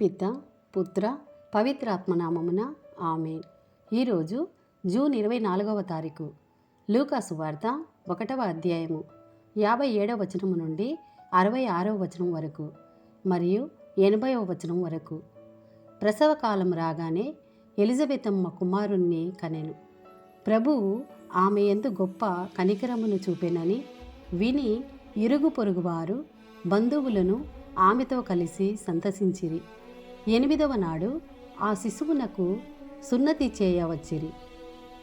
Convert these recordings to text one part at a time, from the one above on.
పిత పుత్ర పవిత్రాత్మనామమున ఆమె ఈరోజు జూన్ ఇరవై నాలుగవ తారీఖు. లూకాసు వార్త ఒకటవ అధ్యాయము యాభై ఏడవ వచనము నుండి అరవై ఆరవ వచనం వరకు మరియు ఎనభైవ వచనం వరకు. ప్రసవ కాలం రాగానే ఎలిజబెతమ్మ కుమారుణ్ణి కనెను. ప్రభువు ఆమె ఎందు గొప్ప కనికరమును చూపెనని విని ఇరుగు పొరుగువారు బంధువులను ఆమెతో కలిసి సంతసించిరి. ఎనిమిదవ నాడు ఆ శిశువునకు సున్నతి చేయవచ్చిరి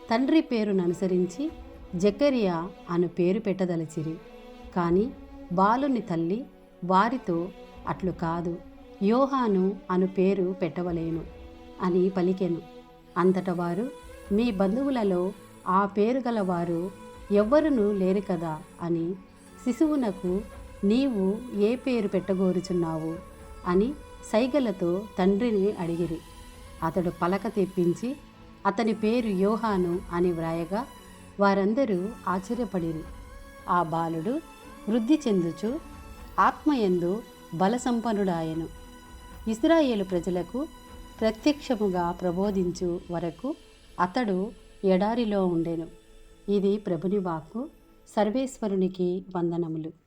తండ్రి పేరును అనుసరించి జకరియా అను పేరు పెట్టదలచిరి. కానీ బాలుని తల్లి వారితో అట్లు కాదు యోహాను అను పేరు పెట్టవలేను అని పలికెను. అంతట వారు మీ బంధువులలో ఆ పేరు గలవారు ఎవ్వరునూ లేరు కదా అని శిశువునకు నీవు ఏ పేరు పెట్టగోరుచున్నావు అని సైగలతో తండ్రిని అడిగిరి. అతడు పలక తెప్పించి అతని పేరు యోహాను అని వ్రాయగా వారందరూ ఆశ్చర్యపడిరి. ఆ బాలుడు వృద్ధి చెందుచు ఆత్మయందు బలసంపన్నుడాయను. ఇస్రాయేలు ప్రజలకు ప్రత్యక్షముగా ప్రబోధించు వరకు అతడు ఎడారిలో ఉండెను. ఇది ప్రభుని వాక్కు సర్వేశ్వరునికి వందనములు.